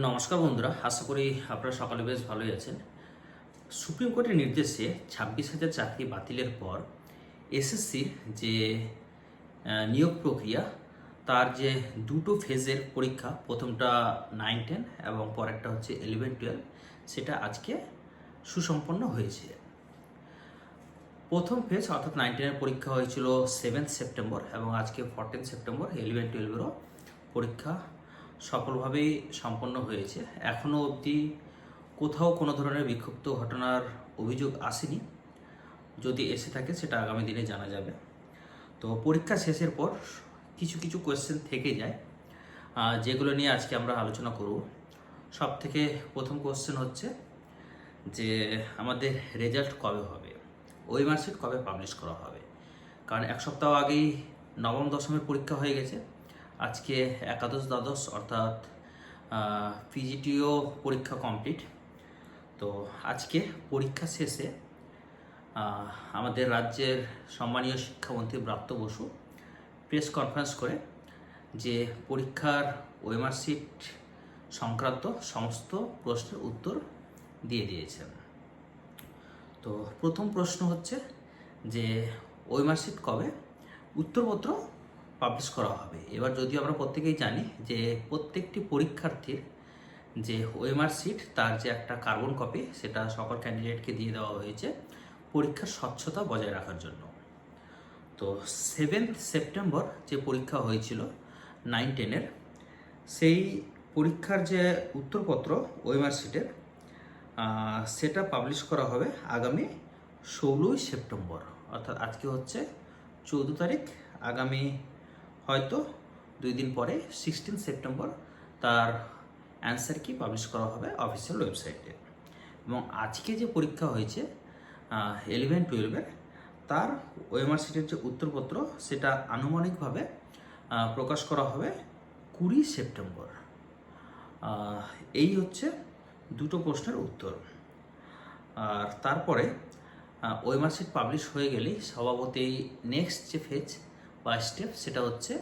নমস্কার বন্ধুরা, আশা করি আপনারা সকালে বেশ ভালোই আছেন। সুপ্রিম কোর্টের নির্দেশে ছাব্বিশ হাজার চাকরি বাতিলের পর এসএসসির যে নিয়োগ প্রক্রিয়া, তার যে দুটো ফেজের পরীক্ষা, প্রথমটা নাইন টেন এবং পরেরটা হচ্ছে ইলেভেন টুয়েলভ সেটা আজকে সুসম্পন্ন হয়েছে। প্রথম ফেজ অর্থাৎ নাইন টেনের পরীক্ষা হয়েছিল সেভেন্থ সেপ্টেম্বর এবং আজকে ফোরটিন সেপ্টেম্বর ইলেভেন টুয়েলভেরও পরীক্ষা সফলভাবেই সম্পন্ন হয়েছে। এখনও অবধি কোথাও কোনো ধরনের বিক্ষুব্ধ ঘটনার অভিযোগ আসেনি। যদি এসে থাকে, সেটা আগামী দিনে জানা যাবে। তো পরীক্ষা শেষের পর কিছু কিছু কোয়েশ্চেন থেকে যায়। যেগুলো নিয়ে আজকে আমরা আলোচনা করব। সব থেকে প্রথম কোয়েশ্চেন হচ্ছে যে, আমাদের রেজাল্ট কবে হবে? ওই মার্কশিট কবে পাবলিশ করা হবে? কারণ এক সপ্তাহ আগেই নবম, দশমের পরীক্ষা হয়ে গেছে। আজকে একাদশ দ্বাদশ অর্থাৎ পিজিটিও পরীক্ষা কমপ্লিট তো আজকে পরীক্ষা শেষে আমাদের রাজ্যের সম্মানীয় শিক্ষামন্ত্রী ব্রাত্য বসু প্রেস কনফারেন্স করে যে পরীক্ষার ওয়েমার্কশিট সংক্রান্ত সমস্ত প্রশ্নের উত্তর দিয়ে দিয়েছেন। তো প্রথম প্রশ্ন হচ্ছে যে ওই মার্কশিট কবে? উত্তরপত্র পাবলিশ করা হবে। এবার যদিও আমরা প্রত্যেকেই জানি যে প্রত্যেকটি পরীক্ষার্থীর যে ওয়েমার সিট তার যে একটা কার্বন কপি সেটা সকল ক্যান্ডিডেটকে দিয়ে দেওয়া হয়েছে পরীক্ষার স্বচ্ছতা বজায় রাখার জন্য। তো সেভেন্থ সেপ্টেম্বর যে পরীক্ষা হয়েছিল নাইন টেনের সেই পরীক্ষার যে উত্তরপত্র ওয়েমার সিটের সেটা পাবলিশ করা হবে আগামী ষোলোই সেপ্টেম্বর অর্থাৎ আজকে হচ্ছে চৌদ্দ তারিখ, আগামী হয়তো দুই দিন পরে সিক্সটিন সেপ্টেম্বর তার অ্যান্সার কি পাবলিশ করা হবে অফিসিয়াল ওয়েবসাইটে এবং আজকে যে পরীক্ষা হয়েছে ইলেভেন টুয়েলভের তার ওয়েমার্সিটির যে উত্তরপত্র, সেটা আনুমানিকভাবে প্রকাশ করা হবে কুড়ি সেপ্টেম্বর এই হচ্ছে দুটো প্রশ্নের উত্তর। আর তারপরে ওই মার্কশিট পাবলিশ হয়ে গেলেই স্বভাবতই নেক্সট যে ফেজ বা স্টেপ সেটা হচ্ছে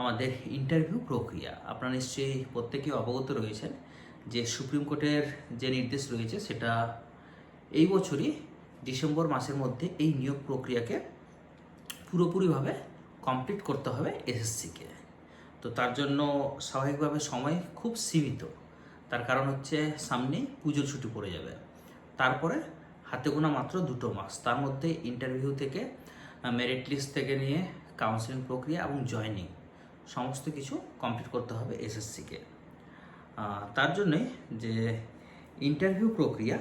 আমাদের ইন্টারভিউ প্রক্রিয়া। আপনারা নিশ্চয়ই প্রত্যেকেই অবগত রয়েছেন যে সুপ্রিম কোর্টের যে নির্দেশ রয়েছে, সেটা এই বছরই ডিসেম্বর মাসের মধ্যে এই নিয়োগ প্রক্রিয়াকে পুরোপুরিভাবে কমপ্লিট করতে হবে এসএসসিকে। তো তার জন্য স্বাভাবিকভাবে সময় খুব সীমিত। তার কারণ হচ্ছে সামনে পুজোর ছুটি পড়ে যাবে। তারপরে হাতে গোনা মাত্র দুটো মাস তার মধ্যে ইন্টারভিউ থেকে মেরিট লিস্ট থেকে নিয়ে কাউন্সিলিং প্রক্রিয়া এবং জয়নিং সমস্ত কিছু কমপ্লিট করতে হবে এসএসসিকে। তার জন্যে যে ইন্টারভিউ প্রক্রিয়া,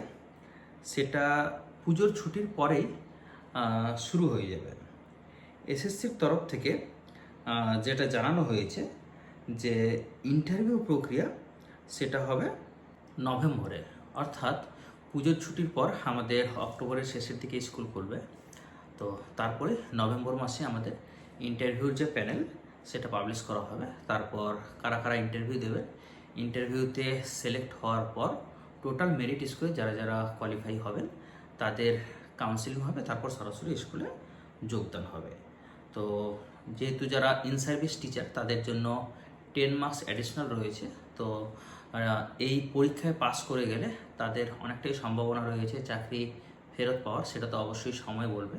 সেটা পুজোর ছুটির পরেই শুরু হয়ে যাবে। এসএসসির তরফ থেকে যেটা জানানো হয়েছে যে ইন্টারভিউ প্রক্রিয়া, সেটা হবে নভেম্বরে। অর্থাৎ পুজোর ছুটির পর আমাদের অক্টোবরের শেষের দিকে স্কুল খুলবে। তো তারপরে নভেম্বর মাসে আমাদের ইন্টারভিউর যে প্যানেল, সেটা পাবলিশ করা হবে। তারপর কারা কারা ইন্টারভিউ দেবে? ইন্টারভিউতে সিলেক্ট হওয়ার পর টোটাল মেরিট স্কুলে যারা যারা কোয়ালিফাই হবেন, তাদের কাউন্সিলিং হবে, তারপর সরাসরি স্কুলে যোগদান হবে। তো যেহেতু যারা ইন সার্ভিস টিচার তাদের জন্য টেন মার্কস অ্যাডিশনাল রয়েছে। তো এই পরীক্ষায় পাস করে গেলে তাদের অনেকটাই সম্ভাবনা রয়েছে, চাকরি ফেরত পাওয়ার, সেটা তো অবশ্যই সময় বলবে।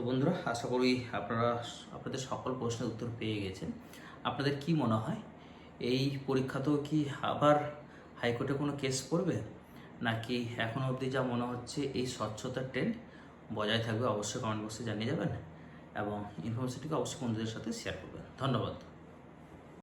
তো বন্ধুরা, আশা করি আপনারা আপনাদের সকল প্রশ্নের উত্তর পেয়ে গেছেন। আপনাদের কি মনে হয়, এই পরীক্ষাতেও কি আবার হাইকোর্টে কোনো কেস পড়বে? নাকি এখনও অবধি যা মনে হচ্ছে, এই স্বচ্ছতার ট্রেন্ড বজায় থাকবে অবশ্যই কমেন্ট বক্সে জানিয়ে যাবেন এবং ইনফরমেশনটিকে অবশ্যই বন্ধুদের সাথে শেয়ার করবেন। ধন্যবাদ।